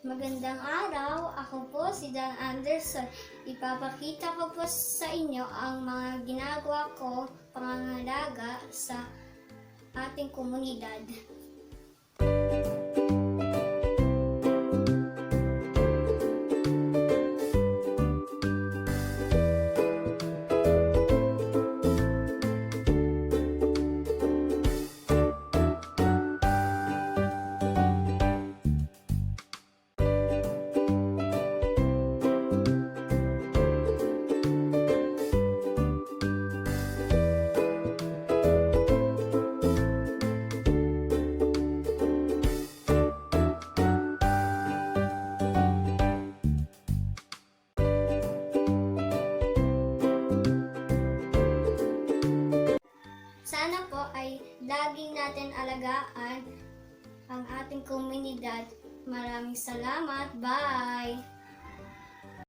Magandang araw, ako po si Dan Anderson. Ipapakita ko po sa inyo ang mga ginagawa ko pangangalaga sa ating komunidad. Sana po ay laging natin alagaan ang ating komunidad. Maraming salamat. Bye!